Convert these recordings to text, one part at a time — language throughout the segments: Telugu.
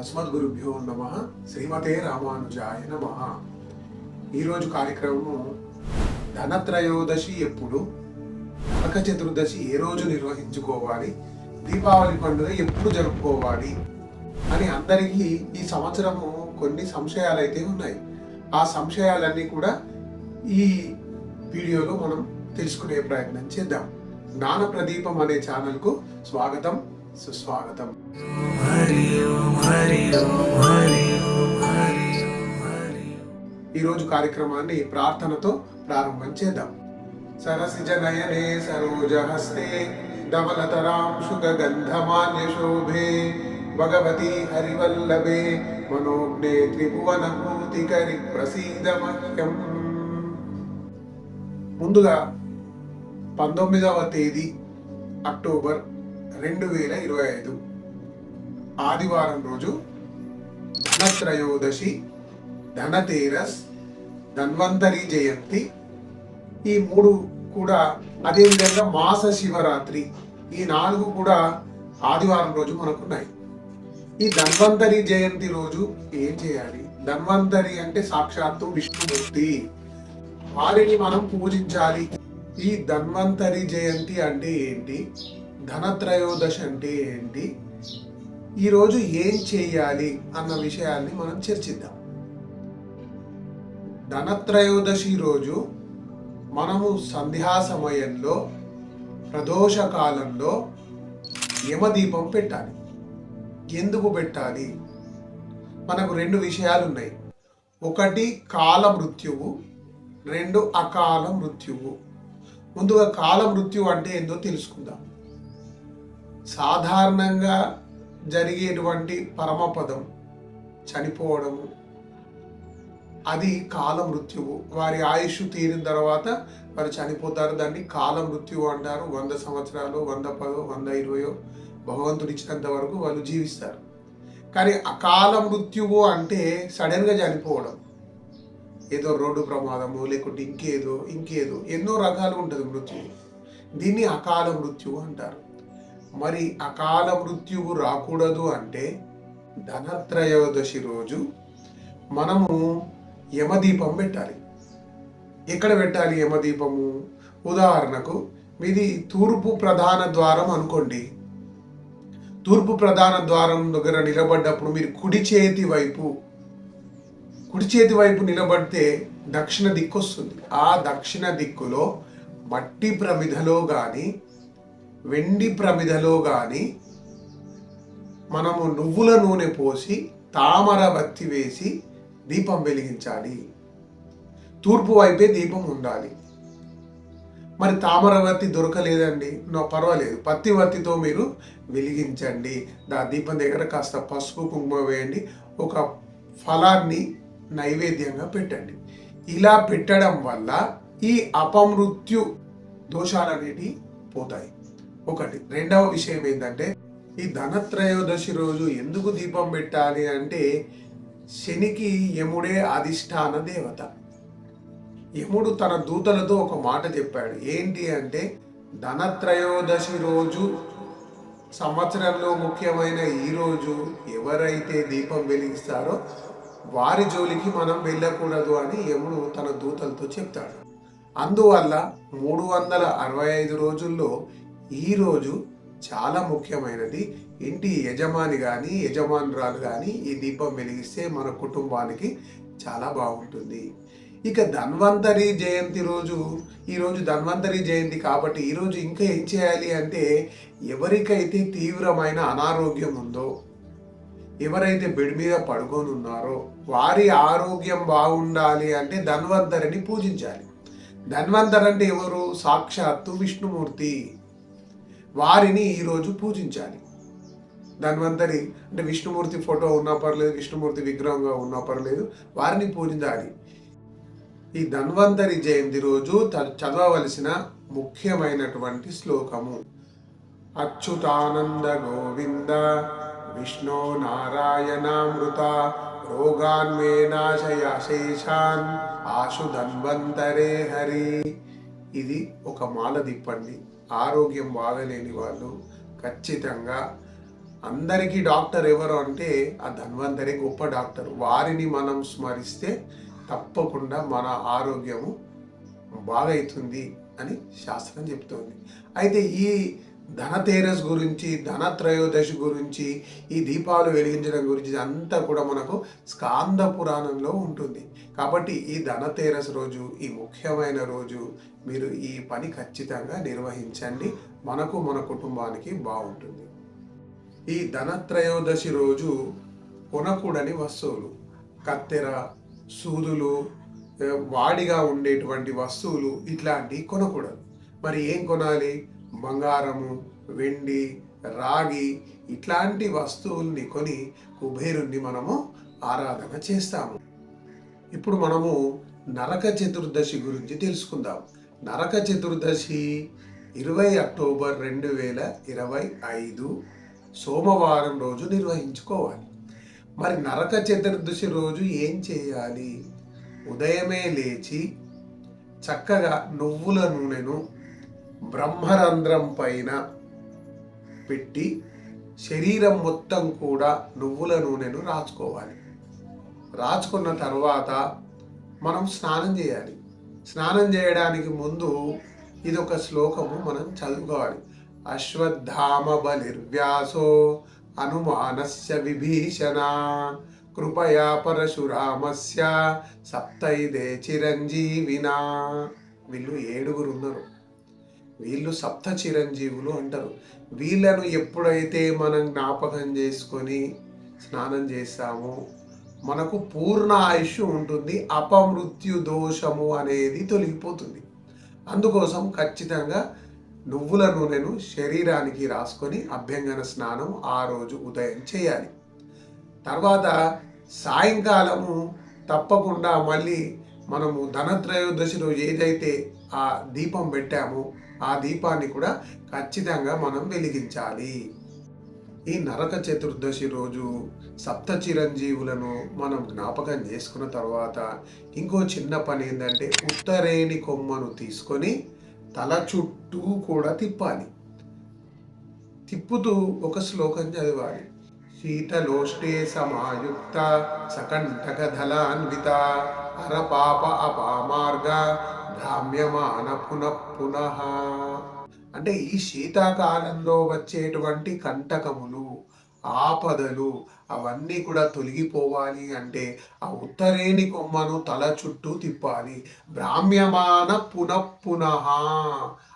అస్మద్గురుభ్యో నమ శ్రీమతే రామానుజాయ నమ. ఈరోజు కార్యక్రమము ధనత్రయోదశి ఎప్పుడు? నరక చతుర్దశి ఏ రోజు నిర్వహించుకోవాలి? దీపావళి పండుగ ఎప్పుడు జరుపుకోవాలి? అని అందరికీ ఈ సంవత్సరము కొన్ని సంశయాలు అయితే ఉన్నాయి. ఆ సంశయాలన్నీ కూడా ఈ వీడియోలో మనం తెలుసుకునే ప్రయత్నం చేద్దాం. జ్ఞాన ప్రదీపం అనే ఛానల్కు స్వాగతం. సుస్వాగతం. ఈరోజు కార్యక్రమాన్ని ప్రార్థనతో ప్రారంభం చేద్దాం. సరసిజ నయనే సరోజహస్తే ధవలతరాం శుగ శోభే భగవతి హరివల్లభే మనోజ్ఞే త్రిభువన భూతికరి ప్రసీద ముందుగా పంతొమ్మిదవ తేదీ అక్టోబర్ రెండు వేల ఇరవై ఐదు ఆదివారం రోజు ధనత్రయోదశి ధనతేరస్ ధన్వంతరి జయంతి. ఈ మూడు కూడా అదేవిధంగా మాస శివరాత్రి. ఈ నాలుగు కూడా ఆదివారం రోజు మనకున్నాయి. ఈ ధన్వంతరి జయంతి రోజు ఏం చేయాలి? ధన్వంతరి అంటే సాక్షాత్తు విష్ణుమూర్తి. వారిని మనం పూజించాలి. ఈ ధన్వంతరి జయంతి అంటే ఏంటి? ధనత్రయోదశి అంటే ఏంటి? ఈరోజు ఏం చేయాలి అన్న విషయాన్ని మనం చర్చిద్దాం. ధనత్రయోదశి రోజు మనము సంధ్యా సమయంలో ప్రదోష కాలంలో యమదీపం పెట్టాలి. ఎందుకు పెట్టాలి? మనకు రెండు విషయాలు ఉన్నాయి. ఒకటి కాల మృత్యువు రెండు అకాల మృత్యువు. ముందుగా కాల మృత్యువు అంటే ఏందో తెలుసుకుందాం. సాధారణంగా జరిగేటువంటి పరమపదం చనిపోవడము. అది కాలమృత్యువు. వారి ఆయుష్ తీరిన తర్వాత వారు చనిపోతారు. దాన్ని కాలమృత్యువు అంటారు. వంద సంవత్సరాలు వంద పదో వంద ఇరవయో భగవంతుడు ఇచ్చినంత వరకు వాళ్ళు జీవిస్తారు. కానీ అకాల మృత్యువు అంటే సడన్గా చనిపోవడం. ఏదో రోడ్డు ప్రమాదము లేకుంటే ఇంకేదో ఇంకేదో ఎన్నో రకాలు ఉంటుంది మృత్యువు. దీన్ని అకాల మృత్యువు అంటారు. మరి అకాల మృత్యువు రాకూడదు అంటే ధనత్రయోదశి రోజు మనము యమదీపం పెట్టాలి. ఎక్కడ పెట్టాలి యమదీపము? ఉదాహరణకు మీది తూర్పు ప్రధాన ద్వారం అనుకోండి. తూర్పు ప్రధాన ద్వారం దగ్గర నిలబడ్డప్పుడు మీరు కుడి చేతి వైపు కుడి చేతి వైపు నిలబడితే దక్షిణ దిక్కు వస్తుంది. ఆ దక్షిణ దిక్కులో మట్టి ప్రమిదలో కానీ వెండి ప్రమిదలో కానీ మనము నువ్వుల నూనె పోసి తామర బత్తి వేసి దీపం వెలిగించాలి. తూర్పు వైపే దీపం ఉండాలి. మరి తామరవత్తి దొరకలేదండి. నో పర్వాలేదు. పత్తి వత్తితో మీరు వెలిగించండి. దా దీపం దగ్గర కాస్త పసుపు కుంకుమ వేయండి. ఒక ఫలాన్ని నైవేద్యంగా పెట్టండి. ఇలా పెట్టడం వల్ల ఈ అపమృత్యు దోషాలు అనేటివి పోతాయి. ఒకటి. రెండవ విషయం ఏంటంటే ఈ ధనత్రయోదశి రోజు ఎందుకు దీపం పెట్టాలి అంటే శనికి యముడే అధిష్టాన దేవత. యముడు తన దూతలతో ఒక మాట చెప్పాడు. ఏంటి అంటే ధనత్రయోదశి రోజు సంవత్సరంలో ముఖ్యమైన ఈ రోజు ఎవరైతే దీపం వెలిగిస్తారో వారి జోలికి మనం వెళ్ళకూడదు అని యముడు తన దూతలతో చెప్తాడు. అందువల్ల మూడు వందల అరవై ఐదు రోజుల్లో ఈరోజు చాలా ముఖ్యమైనది ఇంటి యజమాని కానీ యజమానురాలు కానీ ఈ దీపం వెలిగిస్తే మన కుటుంబానికి చాలా బాగుంటుంది. ఇక ధన్వంతరి జయంతి రోజు ఈరోజు ధన్వంతరి జయంతి కాబట్టి ఈరోజు ఇంకా ఏం చేయాలి అంటే ఎవరికైతే తీవ్రమైన అనారోగ్యం ఉందో ఎవరైతే బెడ్ మీద పడుకొని ఉన్నారో వారి ఆరోగ్యం బాగుండాలి అంటే ధన్వంతరిని పూజించాలి. ధన్వంతర్ అంటే ఎవరు? సాక్షాత్తు విష్ణుమూర్తి. వారిని ఈరోజు పూజించాలి. ధన్వంతరి అంటే విష్ణుమూర్తి ఫోటో ఉన్నా పర్లేదు విష్ణుమూర్తి విగ్రహంగా ఉన్నా పర్లేదు వారిని పూజించాలి. ఈ ధన్వంతరి జయంతి రోజు చదవవలసిన ముఖ్యమైనటువంటి శ్లోకము. అచ్యుతానంద గోవింద విష్ణు నారాయణామృత రోగాన్మే ఆశు ధన్వంతరే హరి. ఇది ఒక మాల దిప్పండి ఆరోగ్యం బాగలేని వాళ్ళు ఖచ్చితంగా అందరికీ డాక్టర్ ఎవరు అంటే ఆ ధన్వంతరే గొప్ప డాక్టర్. వారిని మనం స్మరిస్తే తప్పకుండా మన ఆరోగ్యము బాగవుతుంది అని శాస్త్రం చెప్తోంది. అయితే ఈ ధనతేరస్ గురించి ధనత్రయోదశి గురించి ఈ దీపాలు వెలిగించడం గురించి అంతా కూడా మనకు స్కాంద పురాణంలో ఉంటుంది. కాబట్టి ఈ ధనతేరస్ రోజు ఈ ముఖ్యమైన రోజు మీరు ఈ పని ఖచ్చితంగా నిర్వహించండి. మనకు మన కుటుంబానికి బాగుంటుంది. ఈ ధనత్రయోదశి రోజు కొనకూడని వస్తువులు కత్తెర సూదులు వాడిగా ఉండేటువంటి వస్తువులు ఇట్లాంటివి కొనకూడదు. మరి ఏం కొనాలి? బంగారము వెండి రాగి ఇట్లాంటి వస్తువుల్ని కొని కుబేరుణ్ణి మనము ఆరాధన చేస్తాము. ఇప్పుడు మనము నరక చతుర్దశి గురించి తెలుసుకుందాం. నరక చతుర్దశి ఇరవై అక్టోబర్ రెండు వేల ఇరవై ఐదు సోమవారం రోజు నిర్వహించుకోవాలి. మరి నరక చతుర్దశి రోజు ఏం చేయాలి? ఉదయమే లేచి చక్కగా నువ్వుల నూనెను బ్రహ్మరంధ్రం పైన పెట్టి శరీరం మొత్తం కూడా నువ్వుల నూనెను రాచుకోవాలి. రాచుకున్న తర్వాత మనం స్నానం చేయాలి. స్నానం చేయడానికి ముందు ఇది ఒక శ్లోకము మనం చదువుకోవాలి. అశ్వత్థామ బలిర్వ్యాసో అనుమానస్య విభీషణ కృపయా పరశురామస్య సప్తైదే చిరంజీవినా. వీళ్ళు ఏడుగురు ఉన్నారు. వీళ్ళు సప్త చిరంజీవులు అంటారు. వీళ్ళను ఎప్పుడైతే మనం జ్ఞాపకం చేసుకొని స్నానం చేస్తామో మనకు పూర్ణ ఆయుష్ ఉంటుంది అపమృత్యు దోషము అనేది తొలగిపోతుంది. అందుకోసం ఖచ్చితంగా నువ్వుల నూనెను శరీరానికి రాసుకొని అభ్యంగన స్నానం ఆ రోజు ఉదయం చేయాలి. తర్వాత సాయంకాలము తప్పకుండా మళ్ళీ మనము ధనత్రయోదశిలో ఏదైతే ఆ దీపం పెట్టామో ఆ దీపాన్ని కూడా ఖచ్చితంగా మనం వెలిగించాలి. ఈ నరక చతుర్దశి రోజు సప్త చిరంజీవులను మనం జ్ఞాపకం చేసుకున్న తర్వాత ఇంకో చిన్న పని ఏంటంటే ఉత్తరేణి కొమ్మను తీసుకొని తల చుట్టూ కూడా తిప్పాలి. తిప్పుతూ ఒక శ్లోకం చదవాలి. శీతలోష్టే సమాయుక్త సకంటక ధలాన్విత హరపాప అపామార్గ భ్రామ్యమాన పునః పునః అంటే ఈ శీతాకాలంలో వచ్చేటువంటి కంటకములు ఆపదలు అవన్నీ కూడా తొలగిపోవాలి అంటే ఆ ఉత్తరేణి కొమ్మను తల చుట్టూ తిప్పాలి. భ్రామ్యమాన పునః పునః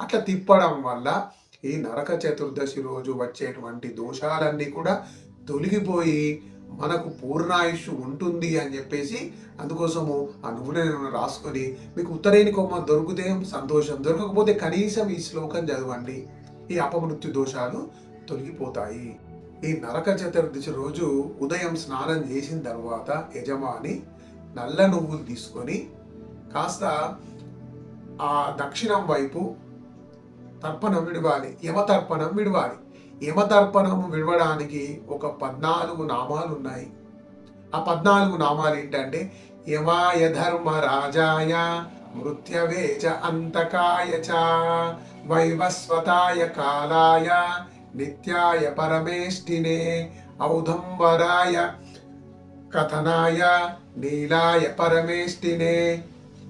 అట్లా తిప్పడం వల్ల ఈ నరక చతుర్దశి రోజు వచ్చేటువంటి దోషాలన్నీ కూడా తొలగిపోయి మనకు పూర్ణాయుష్ ఉంటుంది అని చెప్పేసి అందుకోసము ఆ నూనెను రాసుకొని మీకు ఉత్తరేని కొమ్మ దొరికితే సంతోషం దొరకకపోతే కనీసం ఈ శ్లోకం చదవండి. ఈ అపమృత్యు దోషాలు తొలగిపోతాయి. ఈ నరక చతుర్దశి రోజు ఉదయం స్నానం చేసిన తర్వాత యజమాని నల్ల నువ్వులు తీసుకొని కాస్త ఆ దక్షిణం వైపు తర్పణం విడవాలి యమతర్పణం విడవాలి. యమతర్పణం విడవడానికి ఒక పద్నాలుగు నామాలు ఉన్నాయి ఆ పద్నాలుగు నామాలు ఏంటంటే యమాయ ధర్మ రాజాయ మృత్యవే చ అంతకాయ చ వైవస్వతాయ కాలాయ నిత్యాయ పరమేష్టినే ఔదంబరాయ కథనాయ నీలాయ పరమేష్టినే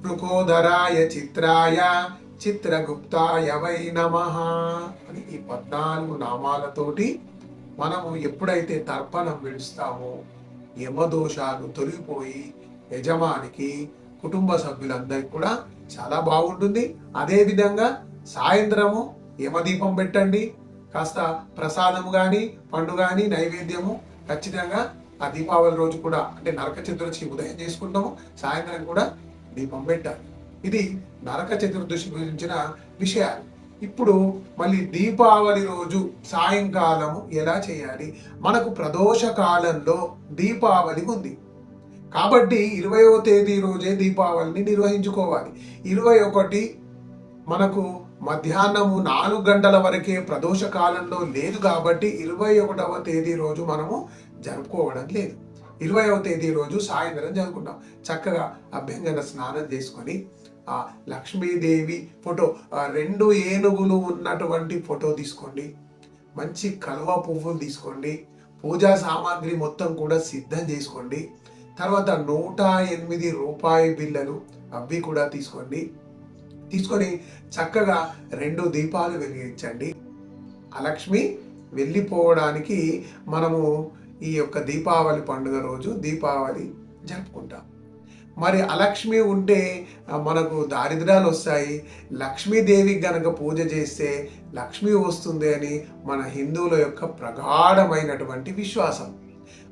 మృకోదరాయ చిత్రాయ చిత్రగుప్తాయ వై నమ అని ఈ పద్నాలుగు నామాలతోటి మనము ఎప్పుడైతే తర్పణం విడుస్తామో యమదోషాలు తొలగిపోయి యజమానికి కుటుంబ సభ్యులందరికీ కూడా చాలా బాగుంటుంది. అదే విధంగా సాయంత్రము యమదీపం పెట్టండి. కాస్త ప్రసాదం కానీ పండు కానీ నైవేద్యము ఖచ్చితంగా ఆ దీపావళి రోజు కూడా అంటే నరక చతుర్దశి ఉదయం చేసుకుంటాము. సాయంత్రం కూడా దీపం పెట్టాలి. ఇది నరక చతుర్దశి గురించిన విషయాలు. ఇప్పుడు మళ్ళీ దీపావళి రోజు సాయంకాలము ఎలా చేయాలి? మనకు ప్రదోష కాలంలో దీపావళి ఉంది. కాబట్టి ఇరవయో తేదీ రోజే దీపావళిని నిర్వహించుకోవాలి. ఇరవై ఒకటి మనకు మధ్యాహ్నము నాలుగు గంటల వరకే ప్రదోష కాలంలో లేదు కాబట్టి ఇరవై ఒకటవ తేదీ రోజు మనము జరుపుకోవడం లేదు. ఇరవైవ తేదీ రోజు సాయంత్రం జరుపుకుంటాం. చక్కగా అభ్యంగన స్నానం చేసుకొని ఆ లక్ష్మీదేవి ఫోటో ఆ రెండు ఏనుగులు ఉన్నటువంటి ఫోటో తీసుకోండి. మంచి కలువ పువ్వులు తీసుకోండి. పూజా సామాగ్రి మొత్తం కూడా సిద్ధం చేసుకోండి. తర్వాత నూట ఎనిమిది రూపాయి బిళ్ళలు అవి కూడా తీసుకోండి. తీసుకొని చక్కగా రెండు దీపాలు వెలిగించండి. ఆ లక్ష్మి వెళ్ళిపోవడానికి మనము ఈ యొక్క దీపావళి పండుగ రోజు దీపావళి జరుపుకుంటాం. మరి అలక్ష్మి ఉంటే మనకు దారిద్రాలు వస్తాయి. లక్ష్మీదేవికి గనక పూజ చేస్తే లక్ష్మి వస్తుంది అని మన హిందువుల యొక్క ప్రగాఢమైనటువంటి విశ్వాసం.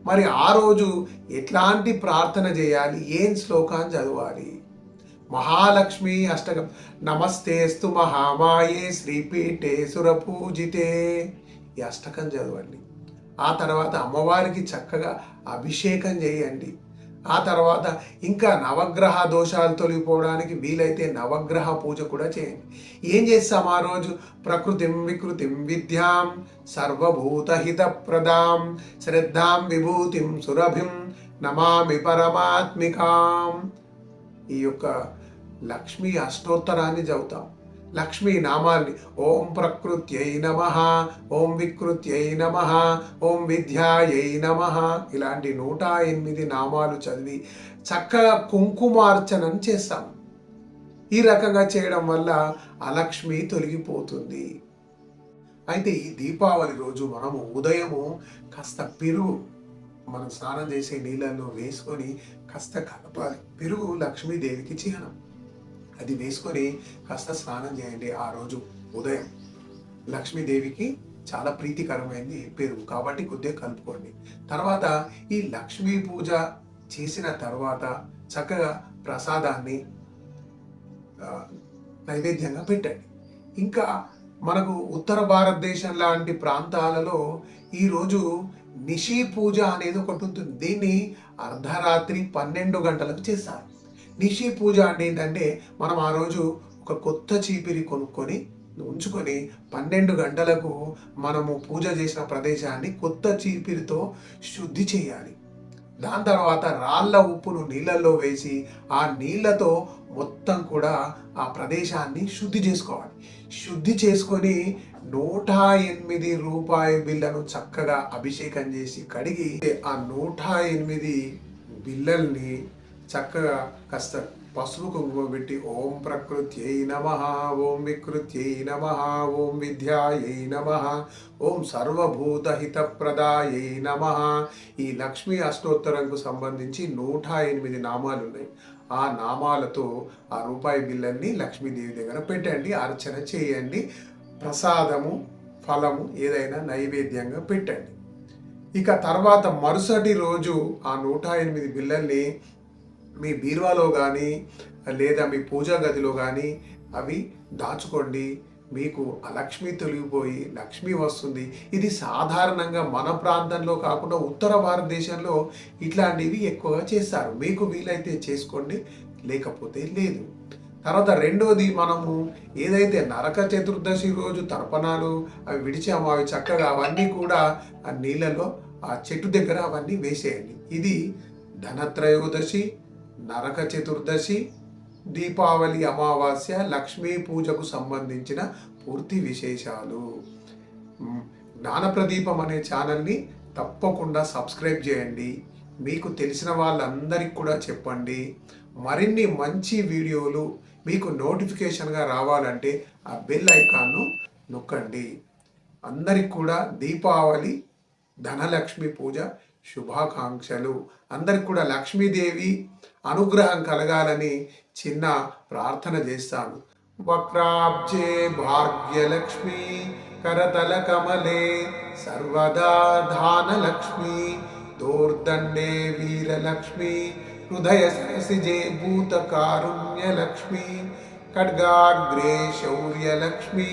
మరి ఆ రోజు ఎట్లాంటి ప్రార్థన చేయాలి? ఏం శ్లోకాన్ని చదవాలి? మహాలక్ష్మి అష్టకం నమస్తేస్తు మహామాయే శ్రీపీఠే సురపూజితే ఈ అష్టకం చదవండి. ఆ తర్వాత అమ్మవారికి చక్కగా అభిషేకం చేయండి. ఆ తర్వాత ఇంకా నవగ్రహ దోషాలు తొలగిపోవడానికి వీలైతే నవగ్రహ పూజ కూడా చేయండి. ఏం చేస్తాం ఆ రోజు? ప్రకృతిం వికృతిం విద్యాం సర్వభూతహిత ప్రదాం శ్రద్ధాం విభూతిం సురభిం నమామి పరమాత్మికాం. ఈ యొక్క లక్ష్మీ అష్టోత్తరాన్ని చదువుతాం. లక్ష్మీ నామాల్ని ఓం ప్రకృత్యై నమ ఓం వికృత్యై నమ ఓం విద్యాయై నమ. ఇలాంటి నూట ఎనిమిది నామాలు చదివి చక్కగా కుంకుమార్చనం చేస్తాం. ఈ రకంగా చేయడం వల్ల అలక్ష్మి తొలగిపోతుంది. అయితే ఈ దీపావళి రోజు మనము ఉదయము కాస్త పెరుగు మనం స్నానం చేసే నీళ్ళల్లో వేసుకొని కాస్త కలపాలి. పెరుగు లక్ష్మీదేవికి చిహ్నం అది వేసుకొని కాస్త స్నానం చేయండి ఆ రోజు ఉదయం. లక్ష్మీదేవికి చాలా ప్రీతికరమైంది పెరుగు కాబట్టి కొద్దిగా కలుపుకోండి. తర్వాత ఈ లక్ష్మీ పూజ చేసిన తర్వాత చక్కగా ప్రసాదాన్ని నైవేద్యంగా పెట్టండి. ఇంకా మనకు ఉత్తర భారతదేశం లాంటి ప్రాంతాలలో ఈరోజు నిషి పూజ అనేది ఒకటి ఉంటుంది. దీన్ని అర్ధరాత్రి పన్నెండు గంటలకు చేస్తారు. నిషి పూజ అంటే ఏంటంటే మనం ఆ రోజు ఒక కొత్త చీపిరి కొనుక్కొని ఉంచుకొని పన్నెండు గంటలకు మనము పూజ చేసిన ప్రదేశాన్ని కొత్త చీపిరితో శుద్ధి చేయాలి. దాని తర్వాత రాళ్ళ ఉప్పును నీళ్ళల్లో వేసి ఆ నీళ్ళతో మొత్తం కూడా ఆ ప్రదేశాన్ని శుద్ధి చేసుకోవాలి. శుద్ధి చేసుకొని నూట ఎనిమిది రూపాయి బిళ్ళను చక్కగా అభిషేకం చేసి కడిగి ఆ నూట ఎనిమిది బిళ్ళల్ని చక్కగా కాస్త పసుపు కుంకుమ పెట్టి ఓం ప్రకృత్యై నమ ఓం వికృత్యై నమ ఓం విద్యాయై నమ ఓం సర్వభూతహితప్రదాయై నమ. ఈ లక్ష్మీ అష్టోత్తరంకు సంబంధించి నూట ఎనిమిది నామాలు ఉన్నాయి. ఆ నామాలతో ఆ రూపాయి బిల్లల్ని లక్ష్మీదేవి దగ్గర పెట్టండి అర్చన చేయండి ప్రసాదము ఫలము ఏదైనా నైవేద్యంగా పెట్టండి. ఇక తర్వాత మరుసటి రోజు ఆ నూట ఎనిమిది బిల్లల్ని మీ బీరువాలో కానీ లేదా మీ పూజా గదిలో కానీ అవి దాచుకోండి. మీకు అలక్ష్మి తొలగిపోయి లక్ష్మి వస్తుంది. ఇది సాధారణంగా మన ప్రాంతంలో కాకుండా ఉత్తర భారతదేశంలో ఇట్లాంటివి ఎక్కువగా చేస్తారు. మీకు వీలైతే చేసుకోండి లేకపోతే లేదు. తర్వాత రెండోది మనము ఏదైతే నరక చతుర్దశి రోజు తర్పణాలు అవి విడిచామో అవి చక్కగా అవన్నీ కూడా ఆ నీళ్ళలో ఆ చెట్టు దగ్గర అవన్నీ వేసేయండి. ఇది ధనత్రయోదశి నరక చతుర్దశి దీపావళి అమావాస్య లక్ష్మీ పూజకు సంబంధించిన పూర్తి విశేషాలు. జ్ఞానప్రదీపం అనే ఛానల్ని తప్పకుండా సబ్స్క్రైబ్ చేయండి. మీకు తెలిసిన వాళ్ళందరికీ కూడా చెప్పండి. మరిన్ని మంచి వీడియోలు మీకు నోటిఫికేషన్గా రావాలంటే ఆ బెల్ ఐకాన్ను నొక్కండి. అందరికి కూడా దీపావళి ధనలక్ష్మి పూజ శుభాకాంక్షలు. అందరికి కూడా లక్ష్మీదేవి అనుగ్రహం కలగాలని చిన్న ప్రార్థన చేస్తాను వక్రాబ్జే భాగ్యలక్ష్మి కరతల కమలే సర్వదా ధానలక్ష్మి దోర్దండే వీరలక్ష్మి హృదయ సరసిజే భూత కారుణ్యలక్ష్మి ఖడ్గాగ్రే శౌర్యలక్ష్మి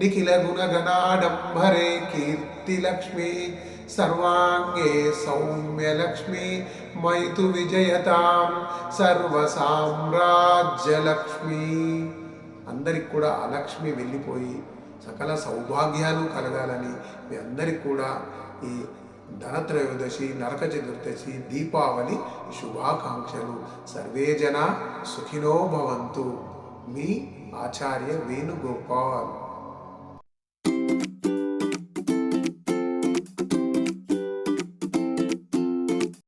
నిఖిల గుణగణాడంబరే కీర్తిలక్ష్మి సర్వాంగే సౌమ్యలక్ష్మి మైతు విజయతాం సర్వసామ్రాజ్యలక్ష్మి అందరికి కూడా ఆ లక్ష్మి వెళ్ళిపోయి సకల సౌభాగ్యాలు కలగాలని మీ అందరికి కూడా ఈ ధనత్రయోదశి నరక చతుర్దశి దీపావళి శుభాకాంక్షలు. సర్వే జన సుఖినో భవంతు. మీ ఆచార్య వేణుగోపాల్.